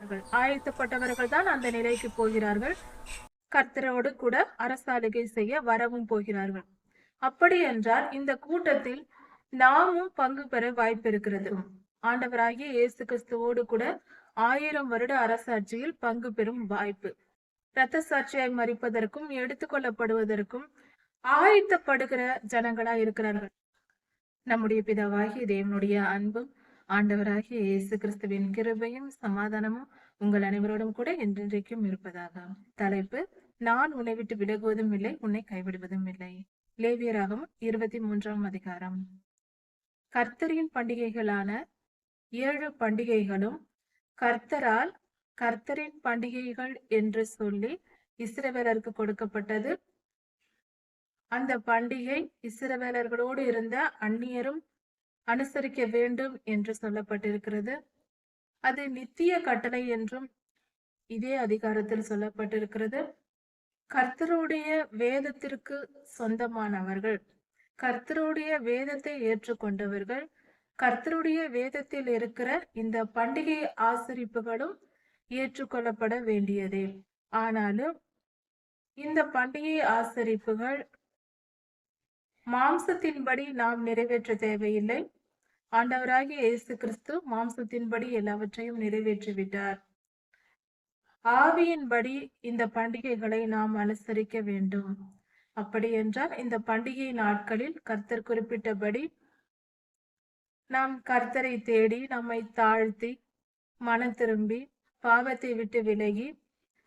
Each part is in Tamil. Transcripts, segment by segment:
போகிறார்கள் ஆயத்தப்பட்டவர்கள் தான் அந்த நிலைக்கு போகிறார்கள். கர்த்தரோடு கூட அரசாளுகை செய்ய வரவும் போகிறார்கள். அப்படி என்றால் இந்த கூட்டத்தில் நாமும் பங்கு பெற வாய்ப்பு இருக்கிறது ஆண்டவராகிய இயேசு கிறிஸ்துவோடு கூட ஆயிரம் வருட அரசாட்சியில் பங்கு பெறும் வாய்ப்பு. இரத்த சாட்சியாய் மறிப்பதற்கும் எடுத்துக்கொள்ளப்படுவதற்கும் ஆயத்தப்படுகிற ஜனங்களா இருக்கிறார்கள். நம்முடைய பிதாவாகிய தேவனுடைய அன்பும் ஆண்டவராகிய இயேசு கிறிஸ்துவின் கிருபையும் சமாதானமும் உங்கள் அனைவரோடும் கூட என்றென்றைக்கும் இருப்பதாக. தலைப்பு நான் உன்னை விட்டு விலகுவதும் இல்லை உன்னை கைவிடுவதும் இல்லை. லேவியராகவும் இருபத்தி மூன்றாம் அதிகாரம். கர்த்தரின் பண்டிகைகளான ஏழு பண்டிகைகளும் கர்த்தரால் கர்த்தரின் பண்டிகைகள் என்று சொல்லி இஸ்ரவேலருக்கு கொடுக்கப்பட்டது. அந்த பண்டிகை இஸ்ரவேலர்களோடு இருந்த அந்நியரும் அனுசரிக்க வேண்டும் என்று சொல்லப்பட்டிருக்கிறது. அது நித்திய கட்டளை என்றும் இதே அதிகாரத்தில் சொல்லப்பட்டிருக்கிறது. கர்த்தருடைய வேதத்திற்கு சொந்தமானவர்கள். கர்த்தருடைய வேதத்தை ஏற்றுக்கொண்டவர்கள். கர்த்தருடைய வேதத்தில் இருக்கிற இந்த பண்டிகை ஆசரிப்புகளும் ஏற்றுக்கொள்ளப்பட வேண்டியதே. ஆனாலும் இந்த பண்டிகை ஆசரிப்புகள் மாம்சத்தின்படி நாம் நிறைவேற்ற தேவையில்லை. ஆண்டவராகிய இயேசு கிறிஸ்து மாம்சத்தின்படி எல்லாவற்றையும் நிறைவேற்றி விட்டார் ஆவியின்படி இந்த பண்டிகைகளை நாம் அனுசரிக்க வேண்டும். அப்படி என்றால் இந்த பண்டிகை நாட்களில் கர்த்தர் குறிப்பிட்டபடி நாம் கர்த்தரை தேடி நம்மை தாழ்த்தி மனம் திரும்பி பாவத்தை விட்டு விலகி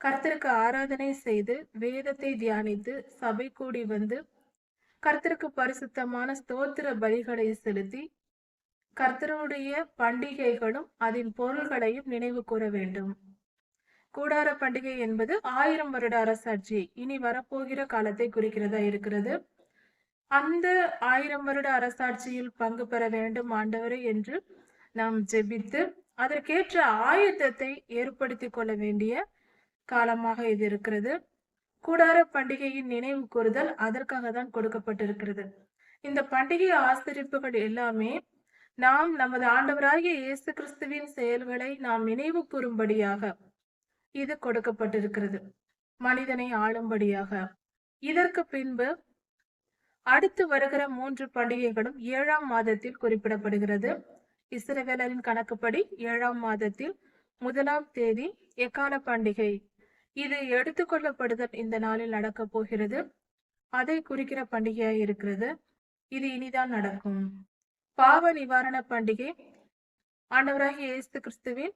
கர்த்தருக்கு ஆராதனை செய்து வேதத்தை தியானித்து சபை கூடி வந்து கர்த்தருக்கு பரிசுத்தமான ஸ்தோத்திர பலிகளை செலுத்தி கர்த்தருடைய பண்டிகைகளும் அதன் பொருள்களையும் நினைவு கூற வேண்டும். கூடார பண்டிகை என்பது ஆயிரம் வருட அரசாட்சி. இனி வரப்போகிற காலத்தை குறிக்கிறதா இருக்கிறது? அந்த ஆயிரம் வருட அரசாட்சியில் பங்கு பெற வேண்டும் ஆண்டவரே என்று நாம் ஜெபித்து அதற்கேற்ற ஆயுதத்தை ஏற்படுத்தி கொள்ள வேண்டிய காலமாக இது இருக்கிறது. கூடார பண்டிகையின் நினைவு கூறுதல் அதற்காக தான் கொடுக்கப்பட்டிருக்கிறது. இந்த பண்டிகை ஆசரிப்புகள் எல்லாமே நாம் நமது ஆண்டவராகிய இயேசு கிறிஸ்துவின் செயல்களை நாம் நினைவு கூறும்படியாக இது கொடுக்கப்பட்டிருக்கிறது. மனிதனை ஆளும்படியாக. இதற்கு பின்பு அடுத்து வருகிற மூன்று பண்டிகைகளும் ஏழாம் மாதத்தில் குறிப்பிடப்படுகிறது. இஸ்ரவேலரின் கணக்குப்படி ஏழாம் மாதத்தில் முதலாம் தேதி எக்கால பண்டிகை. இது எடுத்துக்கொள்ளப்படுதல் இந்த நாளில் நடக்க போகிறது. அதை குறிக்கிற பண்டிகையாய் இருக்கிறது. இது இனிதான் நடக்கும். பாவ நிவாரண பண்டிகை ஆண்டவராகிய இயேசு கிறிஸ்துவின்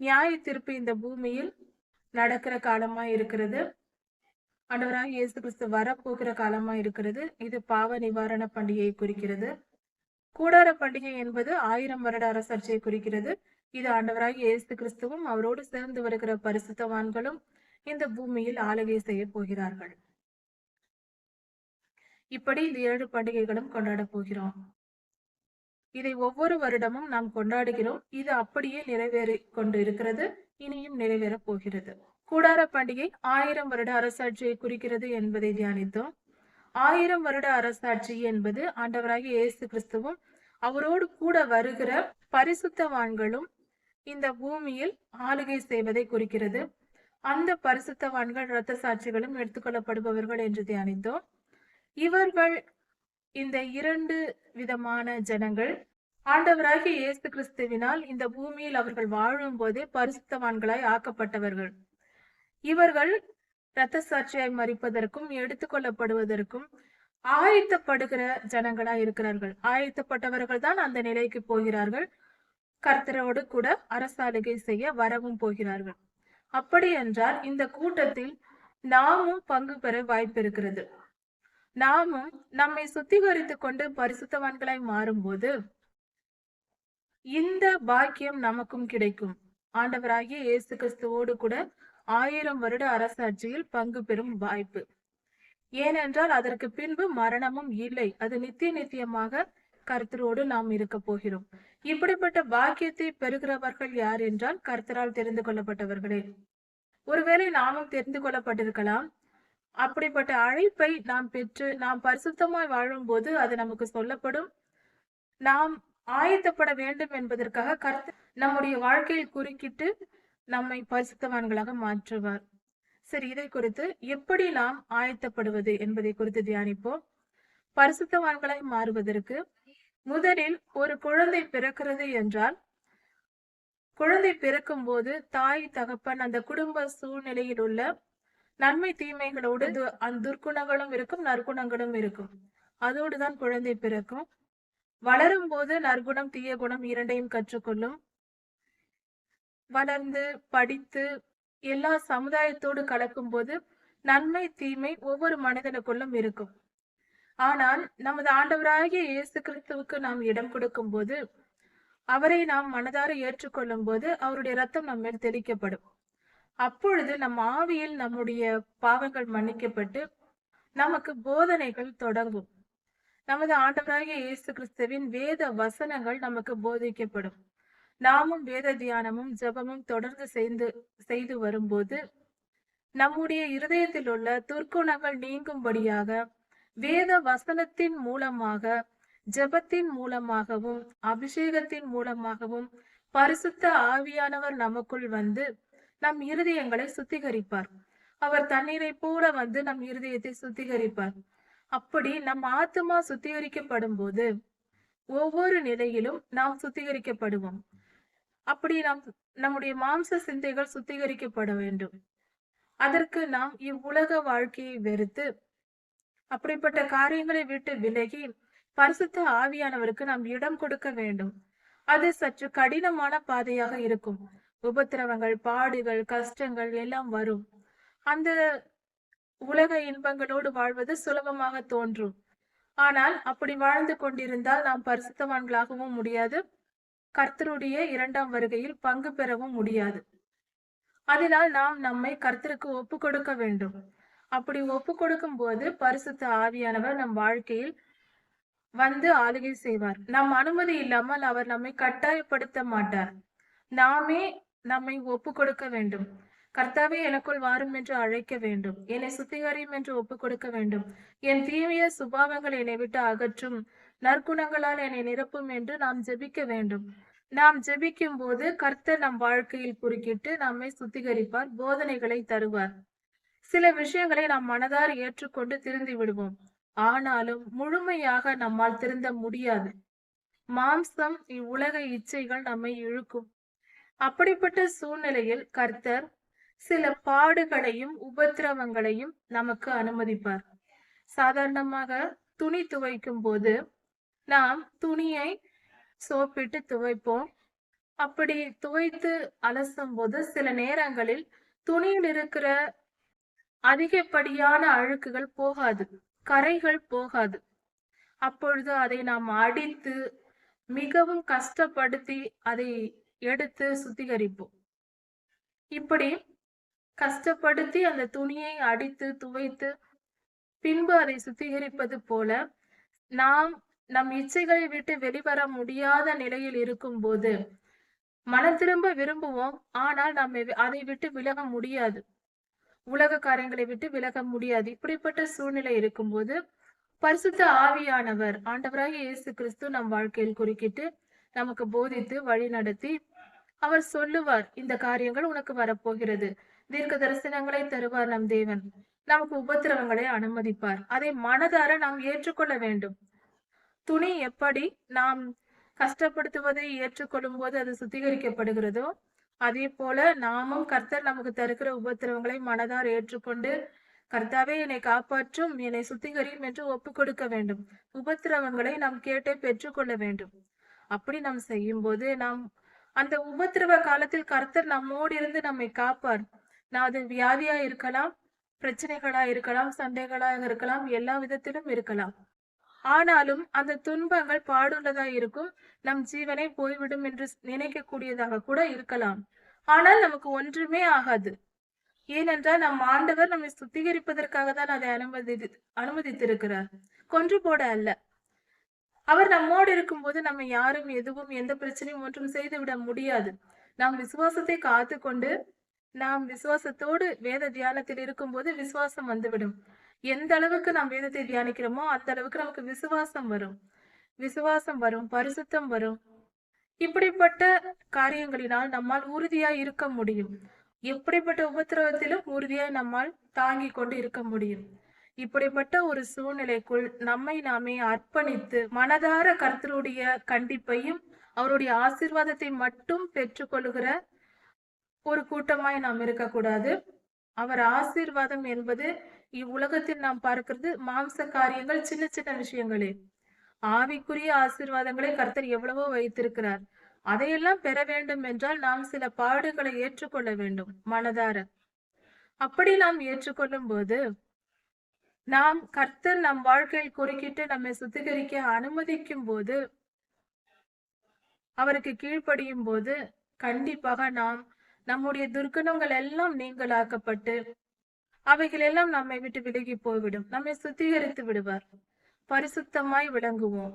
நியாய தீர்ப்பு இந்த பூமியில் நடக்கிற காலமா இருக்கிறது. ஆண்டவராக இயேசு கிறிஸ்து வரப்போகிற காலமா இருக்கிறது. இது பாவ நிவாரண பண்டிகையை குறிக்கிறது. கூடார பண்டிகை என்பது ஆயிரம் வருட அரசர்ச்சியை குறிக்கிறது. இது ஆண்டவராக இயேசு கிறிஸ்துவும் அவரோடு சேர்ந்து வருகிற பரிசுத்தவான்களும் இந்த பூமியில் ஆளுகை செய்ய போகிறார்கள். இப்படி இந்த ஏழு பண்டிகைகளும் கொண்டாட போகிறோம். இதை ஒவ்வொரு வருடமும் நாம் கொண்டாடுகிறோம். இது அப்படியே நிறைவேறி கொண்டு இருக்கிறது இனியும் நிறைவேறப் போகிறது. கூடார பண்டிகை ஆயிரம் வருட அரசாட்சியை குறிக்கிறது என்பதை தியானித்தோம். ஆயிரம் வருட அரசாட்சி என்பது ஆண்டவராகிய இயேசு கிறிஸ்துவும் அவரோடு கூட வருகிற பரிசுத்தவான்களும் இந்த பூமியில் ஆளுகை செய்வதை குறிக்கிறது. அந்த பரிசுத்தவான்கள் இரத்த சாட்சிகளும் எடுத்துக்கொள்ளப்படுபவர்கள் என்று தியானித்தோம். இவர்கள் இந்த இரண்டு விதமான ஜனங்கள் ஆண்டவராகிய இயேசு கிறிஸ்துவினால் இந்த பூமியில் அவர்கள் வாழும் போதே பரிசுத்தவான்களாய் ஆக்கப்பட்டவர்கள். இவர்கள் இரத்த சாட்சியாய் மறிப்பதற்கும் எடுத்துக்கொள்ளப்படுவதற்கும் ஆயத்தப்படுகிற ஜனங்களா இருக்கிறார்கள். ஆயத்தப்பட்டவர்கள் தான் அந்த நிலைக்கு போகிறார்கள். கர்த்தரோடு கூட அரசாளுகை செய்ய வரவும் போகிறார்கள். அப்படி என்றால் இந்த கூட்டத்தில் நாமும் பங்கு பெற வாய்ப்பு இருக்கிறது நாமும் நம்மை சுத்திகரித்து கொண்டு பரிசுத்தவான்களாய் மாறும்போது இந்த பாக்கியம் நமக்கும் கிடைக்கும். ஆண்டவராகிய இயேசு கிறிஸ்துவோடு கூட ஆயிரம் வருட அரசாட்சியில் பங்கு பெறும் வாய்ப்பு. ஏனென்றால் அதற்கு பின்பு மரணமும் இல்லை. அது நித்திய நித்தியமாக கர்த்தரோடு நாம் இருக்க போகிறோம். இப்படிப்பட்ட பாக்கியத்தை பெறுகிறவர்கள் யார் என்றால் கர்த்தரால் தெரிந்து கொள்ளப்பட்டவர்களே. ஒருவேளை நாமும் தெரிந்து கொள்ளப்பட்டிருக்கலாம். அப்படிப்பட்ட அழைப்பை நாம் பெற்று நாம் பரிசுத்தமாய் வாழும்போது அது நமக்கு சொல்லப்படும். நாம் ஆயத்தப்பட வேண்டும் என்பதற்காக கர்த்த நம்முடைய வாழ்க்கையில் குறுக்கிட்டு நம்மை பரிசுத்தவான்களாக மாற்றுவார். சரி இதை குறித்து எப்படி நாம் ஆயத்தப்படுவது என்பதை குறித்து தியானிப்போம். பரிசுத்தவான்களாய் மாறுவதற்கு முதலில் ஒரு குழந்தை பிறக்கிறது என்றால் குழந்தை பிறக்கும் போது தாய் தகப்பன் அந்த குடும்ப சூழ்நிலையில் உள்ள நன்மை தீமைகளோடு அந்த துர்க்குணங்களும் இருக்கும் நற்குணங்களும் இருக்கும். அதோடுதான் குழந்தை பிறக்கும். வளரும் போது நற்குணம் தீய குணம் இரண்டையும் கற்றுக்கொள்ளும். வளர்ந்து படித்து எல்லா சமுதாயத்தோடு கலக்கும் போது நன்மை தீமை ஒவ்வொரு மனிதனுக்குள்ளும் இருக்கும். ஆனால் நமது ஆண்டவராகிய இயேசு கிறிஸ்துவுக்கு நாம் இடம் கொடுக்கும் போது அவரை நாம் மனதார ஏற்றுக்கொள்ளும் போது அவருடைய ரத்தம் நம்ம மேல் தெளிக்கப்படும். அப்பொழுது நம் ஆவியில் நம்முடைய பாவங்கள் மன்னிக்கப்பட்டு நமக்கு போதனைகள் தொடங்கும். நமது ஆண்டவராகிய இயேசு கிறிஸ்துவின் வேத வசனங்கள் நமக்கு போதிக்கப்படும். நாமும் வேத தியானமும் ஜெபமும் தொடர்ந்து செய்து செய்து வரும்போது நம்முடைய இருதயத்தில் உள்ள துர்க்குணங்கள் நீங்கும்படியாக வேத வசனத்தின் மூலமாக ஜெபத்தின் மூலமாகவும் அபிஷேகத்தின் மூலமாகவும் பரிசுத்த ஆவியானவர் நமக்குள் வந்து நம் இருதயங்களை சுத்திகரிப்பார். அவர் தண்ணீரை போல வந்து நம் இருதயத்தை சுத்திகரிப்பார். அப்படி நம் ஆத்துமா சுத்திகரிக்கப்படும் போது ஒவ்வொரு நிலையிலும் நாம் சுத்திகரிக்கப்படுவோம். அப்படி நாம் நம்முடைய மாம்ச சிந்தைகள் சுத்திகரிக்கப்பட வேண்டும். அதற்கு நாம் இவ்வுலக வாழ்க்கையை வெறுத்து அப்படிப்பட்ட காரியங்களை விட்டு விலகி பரிசுத்த ஆவியானவருக்கு நாம் இடம் கொடுக்க வேண்டும். அது சற்று கடினமான பாதையாக இருக்கும். உபத்திரவங்கள் பாடுகள் கஷ்டங்கள் எல்லாம் வரும். அந்த உலக இன்பங்களோடு வாழ்வது சுலபமாக தோன்றும். ஆனால் அப்படி வாழ்ந்து கொண்டிருந்தால் நாம் பரிசுத்தவான்களாகவும் முடியாது. கர்த்தருடைய இரண்டாம் வருகையில் பங்கு பெறவும் முடியாது. அதனால் நாம் நம்மை கர்த்தருக்கு ஒப்பு கொடுக்க வேண்டும். அப்படி ஒப்பு கொடுக்கும் போது பரிசுத்த ஆவியானவர் நம் வாழ்க்கையில் வந்து ஆளுகை செய்வார். நம் அனுமதி இல்லாமல் அவர் நம்மை கட்டாயப்படுத்த மாட்டார். நாமே நம்மை ஒப்பு கொடுக்க வேண்டும். கர்த்தாவே எனக்குள் வாரும் என்று அழைக்க வேண்டும். என்னை சுத்திகரியும் என்று ஒப்பு கொடுக்க வேண்டும். என் தீவிய சுபாவங்கள் என்னை விட்டு அகற்றும். நற்குணங்களால் என்னை நிரப்பும் என்று நாம் ஜெபிக்க வேண்டும். நாம் ஜெபிக்கும் போது கர்த்தர் நம் வாழ்க்கையில் குறுக்கிட்டு நம்மை சுத்திகரிப்பார் போதனைகளை தருவார். சில விஷயங்களை நாம் மனதார் ஏற்றுக்கொண்டு திருந்தி விடுவோம். ஆனாலும் முழுமையாக நம்மால் திருந்த முடியாது. மாம்சம் இவ்வுலக இச்சைகள் நம்மை இழுக்கும். அப்படிப்பட்ட சூழ்நிலையில் கர்த்தர் சில பாடுகளையும் உபத்திரவங்களையும் நமக்கு அனுமதிப்பார். சாதாரணமாக துணி துவைக்கும் போது நாம் துணியை சோப்பிட்டு துவைப்போம். அப்படி துவைத்து அலசும் போது சில நேரங்களில் துணியில் இருக்கிற அதிகப்படியான அழுக்குகள் போகாது கரைகள் போகாது. அப்பொழுது அதை நாம் அடித்து மிகவும் கஷ்டப்படுத்தி அதை எடுத்து சுத்திகரிப்போம். இப்படி கஷ்டப்படுத்தி அந்த துணியை அடித்து துவைத்து பின்பு அதை சுத்திகரிப்பது போல நாம் நம் இச்சைகளை விட்டு வெளிவர முடியாத நிலையில் இருக்கும் போது மனம் திரும்ப விரும்புவோம். ஆனால் நம்ம அதை விட்டு விலக முடியாது. உலக காரியங்களை விட்டு விலக முடியாது. இப்படிப்பட்ட சூழ்நிலை இருக்கும்போது பரிசுத்த ஆவியானவர் ஆண்டவராக இயேசு கிறிஸ்து நம் வாழ்க்கையில் குறுக்கிட்டு நமக்கு போதித்து வழி நடத்தி அவர் சொல்லுவார் இந்த காரியங்கள் உனக்கு வரப்போகிறது. தீர்க்க தரிசனங்களை தருவார் நம் தேவன். நமக்கு உபத்திரவங்களை அனுமதிப்பார். அதை மனதார நாம் ஏற்றுக்கொள்ள வேண்டும். துணி எப்படி நாம் கஷ்டப்படுத்துவதை ஏற்றுக்கொள்ளும் போது அது சுத்திகரிக்கப்படுகிறதோ அதே போல நாமும் கர்த்தர் நமக்கு தருகிற உபத்திரவங்களை மனதார் ஏற்றுக்கொண்டு கர்த்தாவே என்னை காப்பாற்றும் என்னை சுத்திகரியும் என்று ஒப்பு கொடுக்க வேண்டும். உபத்திரவங்களை நாம் கேட்டே பெற்றுக்கொள்ள வேண்டும். அப்படி நாம் செய்யும் போது நாம் அந்த உபத்திரவ காலத்தில் கர்த்தர் நம்மோடு இருந்து நம்மை காப்பார். நான் அது வியாதியா இருக்கலாம் பிரச்சனைகளா இருக்கலாம் சண்டைகளாக இருக்கலாம் எல்லா விதத்திலும் இருக்கலாம். ஆனாலும் அந்த துன்பங்கள் பாடுள்ளதா இருக்கும் நம் ஜீவனை போய்விடும் என்று நினைக்கக்கூடியதாக கூட இருக்கலாம். ஆனால் நமக்கு ஒன்றுமே ஆகாது. ஏனென்றால் நம் ஆண்டவர் நம்மை சுத்திகரிப்பதற்காக தான் அதை அனுமதி அனுமதித்திருக்கிறார். கொன்று போட அல்ல. அவர் நம்மோடு இருக்கும்போது நம்ம யாரும் எதுவும் எந்த பிரச்சனையும் ஒன்றும் செய்து விட முடியாது. நாம் விசுவாசத்தை காத்து கொண்டு நாம் விசுவாசத்தோடு வேத தியானத்தில் இருக்கும்போது விசுவாசம் வந்துவிடும். எந்த அளவுக்கு நாம் வேதத்தை தியானிக்கிறோமோ அந்த அளவுக்கு நமக்கு விசுவாசம் வரும். விசுவாசம் வரும் பரிசுத்தம் வரும். இப்படிப்பட்ட காரியங்களினால் நம்மால் உறுதியாய் இருக்க முடியும். எப்படிப்பட்ட உபத்திரவத்திலும் உறுதியாய் நம்மால் தாங்கி கொண்டு இருக்க முடியும். இப்படிப்பட்ட ஒரு சூழ்நிலைக்குள் நம்மை நாமே அர்ப்பணித்து மனதார கர்த்தருடைய கண்டிப்பையும் அவருடைய ஆசிர்வாதத்தை மட்டும் பெற்றுக்கொள்கிற ஒரு கூட்டமாய் நாம் இருக்கக்கூடாது. அவர் ஆசீர்வாதம் என்பது இவ்வுலகத்தில் நாம் பார்க்கிறது மாம்ச காரியங்கள் சின்ன சின்ன விஷயங்களே. ஆவிக்குரிய ஆசீர்வாதங்களை கர்த்தர் எவ்வளவோ வைத்திருக்கிறார். அதையெல்லாம் பெற வேண்டும் என்றால் நாம் சில பாடுகளை ஏற்றுக்கொள்ள வேண்டும் மனதார. அப்படி நாம் ஏற்றுக்கொள்ளும் போது நாம் கர்த்தர் நம் வாழ்க்கையில் குறுக்கிட்டு நம்மை சுத்திகரிக்க அனுமதிக்கும் போது அவருக்கு கீழ்ப்படியும் போது கண்டிப்பாக நாம் நம்முடைய துர்க்குணங்கள் எல்லாம் நீங்களாக்கப்பட்டு அவைகள் எல்லாம் நம்மை விட்டு விலகி போய்விடும். நம்மை சுத்திகரித்து விடுவார். பரிசுத்தமாய் விளங்குவோம்.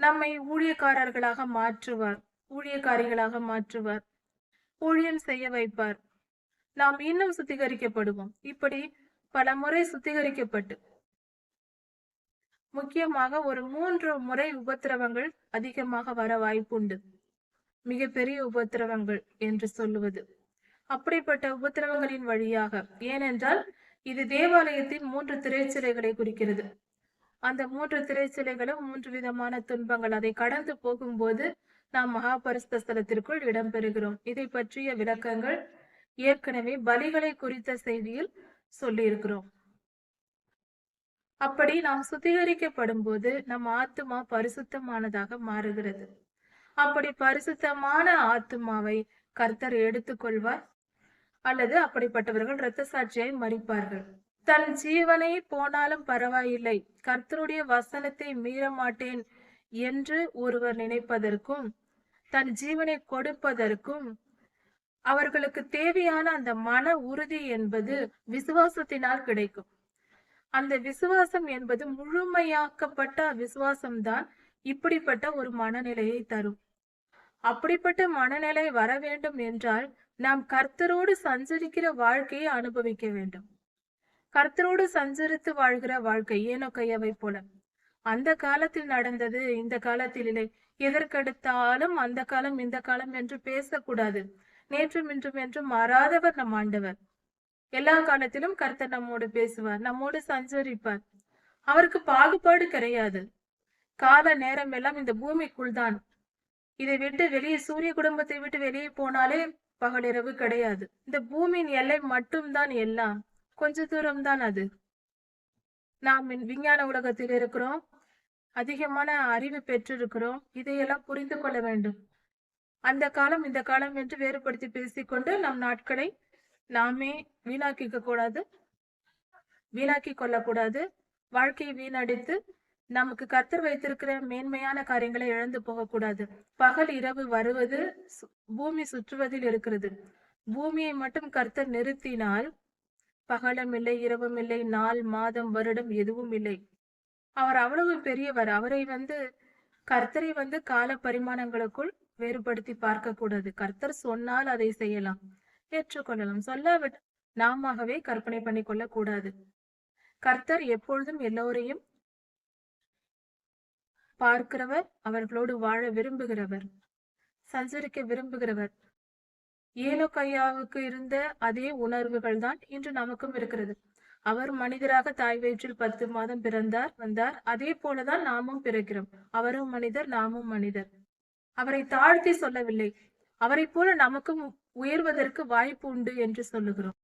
நம்மை ஊழியக்காரர்களாக மாற்றுவார். ஊழியக்காரிகளாக மாற்றுவார். ஊழியம் செய்ய வைப்பார். நாம் இன்னும் சுத்திகரிக்கப்படுவோம். இப்படி பல முறை சுத்திகரிக்கப்பட்டு முக்கியமாக ஒரு மூன்று முறை உபத்திரவங்கள் அதிகமாக வர வாய்ப்புண்டு. மிகப்பெரிய உபத்திரவங்கள் என்று சொல்லுவது. அப்படிப்பட்ட உபத்திரவங்களின் வழியாக ஏனென்றால் இது தேவாலயத்தின் மூன்று திரைச்சிலைகளை குறிக்கிறது. அந்த மூன்று திரைச்சிலைகளும் மூன்று விதமான துன்பங்கள். அதை கடந்து போகும்போது நாம் மகாபரிஸ்த ஸ்தலத்திற்குள் இடம்பெறுகிறோம். இதை பற்றிய விளக்கங்கள் ஏற்கனவே பலிகளை குறித்த செய்தியில் சொல்லியிருக்கிறோம். அப்படி நாம் சுத்திகரிக்கப்படும் போது நம் ஆத்மா பரிசுத்தமானதாக மாறுகிறது. அப்படி பரிசுத்தமான ஆத்மாவை கர்த்தர் எடுத்துக்கொள்வார் அல்லது அப்படிப்பட்டவர்கள் இரத்த சாட்சியை மறிப்பார்கள். தன் ஜீவனை போனாலும் பரவாயில்லை கர்த்தருடைய வசனத்தை மீற மாட்டேன் என்று ஒருவர் நினைப்பதற்கும் தன் ஜீவனை கொடுப்பதற்கும் அவர்களுக்கு தேவையான அந்த மன உறுதி என்பது விசுவாசத்தினால் கிடைக்கும். அந்த விசுவாசம் என்பது முழுமையாக்கப்பட்ட விசுவாசம்தான் இப்படிப்பட்ட ஒரு மனநிலையை தரும். அப்படிப்பட்ட மனநிலை வர வேண்டும் என்றால் நாம் கர்த்தரோடு சஞ்சரிக்கிற வாழ்க்கையை அனுபவிக்க வேண்டும். கர்த்தரோடு சஞ்சரித்து வாழ்கிற வாழ்க்கை ஏனோ கையவை போல. அந்த காலத்தில் நடந்தது இந்த காலத்தில் இல்லை எதற்கெடுத்தாலும் அந்த காலம் இந்த காலம் என்று பேசக்கூடாது. நேற்றும் இன்றும் என்றும் மாறாதவர் நம் ஆண்டவர். எல்லா காலத்திலும் கர்த்தர் நம்மோடு பேசுவார் நம்மோடு சஞ்சரிப்பார். அவருக்கு பாகுபாடு கிடையாது. கால நேரம் எல்லாம் இந்த பூமிக்குள் தான். இதை விட்டு வெளியே சூரிய குடும்பத்தை விட்டு வெளியே போனாலே பகலிரவு கிடையாது. இந்த பூமியின் எல்லை மட்டும்தான் எல்லாம். கொஞ்ச தூரம் தான் அது. நாம் விஞ்ஞான உலகத்தில் இருக்கிறோம். அதிகமான அறிவு பெற்றிருக்கிறோம். இதையெல்லாம் புரிந்து கொள்ள வேண்டும். அந்த காலம் இந்த காலம் என்று வேறுபடுத்தி பேசிக்கொண்டு நம் நாட்களை நாமே வீணாக்கிக்க கூடாது வீணாக்கி கொள்ளக்கூடாது வாழ்க்கையை வீணடித்து நமக்கு கர்த்தர் வைத்திருக்கிற மேன்மையான காரியங்களை இழந்து போகக்கூடாது. பகல் இரவு வருவது பூமி சுற்றுவதில் இருக்கிறது. பூமியை மட்டும் கர்த்தர் நிறுத்தினால் பகலும் இல்லை இரவும் இல்லை நாள் மாதம் வருடம் எதுவும் இல்லை. அவர் அவ்வளவு பெரியவர். அவரை வந்து கர்த்தரை வந்து கால பரிமாணங்களுக்குள் வேறுபடுத்தி பார்க்க கூடாது கர்த்தர் சொன்னால் அதை செய்யலாம். ஏற்றுக்கொள்ளலாம். சொல்லாவிட்டு நாமவே கற்பனை பண்ணி கொள்ள கூடாது கர்த்தர் எப்பொழுதும் எல்லோரையும் பார்க்கிறவர் அவர்களோடு வாழ விரும்புகிறவர் சஞ்சரிக்க விரும்புகிறவர். ஏனோ கையாவுக்கு இருந்த அதே உணர்வுகள் தான் இன்று நமக்கும் இருக்கிறது. அவர் மனிதராக தாய் வயிற்றில் பத்து மாதம் பிறந்தார் வந்தார். அதே போலதான் நாமும் பிறக்கிறோம். அவரும் மனிதர் நாமும் மனிதர். அவரை தாழ்த்தி சொல்லவில்லை. அவரை போல நமக்கும் உயர்வதற்கு வாய்ப்பு உண்டு என்று சொல்லுகிறோம்.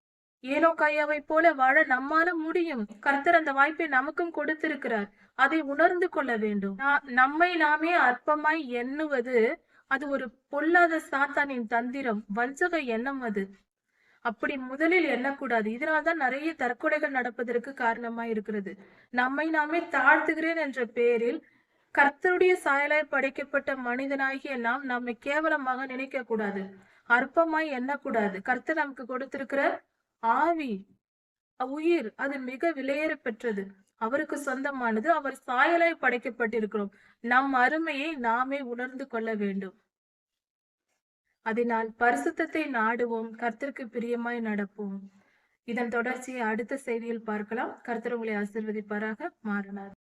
ஏனோ கையாவை போல வாழ நம்மால முடியும். கர்த்தர் அந்த வாய்ப்பை நமக்கும் கொடுத்திருக்கிறார். அதை உணர்ந்து கொள்ள வேண்டும். நம்மை நாமே அற்பமாய் எண்ணுவது அது ஒரு பொல்லாத சாத்தானின் தந்திரம். வஞ்சக எண்ணம் அது. அப்படி முதலில் எண்ணக்கூடாது. இதனால்தான் நிறைய தற்கொலைகள் நடப்பதற்கு காரணமா இருக்கிறது நம்மை நாமே தாழ்த்துகிறேன் என்ற பெயரில் கர்த்தருடைய சாயலாய் படைக்கப்பட்ட மனிதனாகிய நாம் நம்மை கேவலமாக நினைக்க கூடாது அற்பமாய் எண்ணக்கூடாது. கர்த்தர் நமக்கு கொடுத்திருக்கிற ஆவி உயிர் அது மிக விலையேற பெற்றது. அவருக்கு சொந்தமானது. அவர் சாயலாய் படைக்கப்பட்டிருக்கிறோம். நம் அருமையை நாமே உணர்ந்து கொள்ள வேண்டும். அதனால் பரிசுத்தத்தை நாடுவோம். கர்த்தருக்கு பிரியமாய் நடப்போம். இதன் தொடர்ச்சியை அடுத்த செய்தியில் பார்க்கலாம். கர்த்தர் உங்களை ஆசிர்வதிப்பாராக. மாறினார்.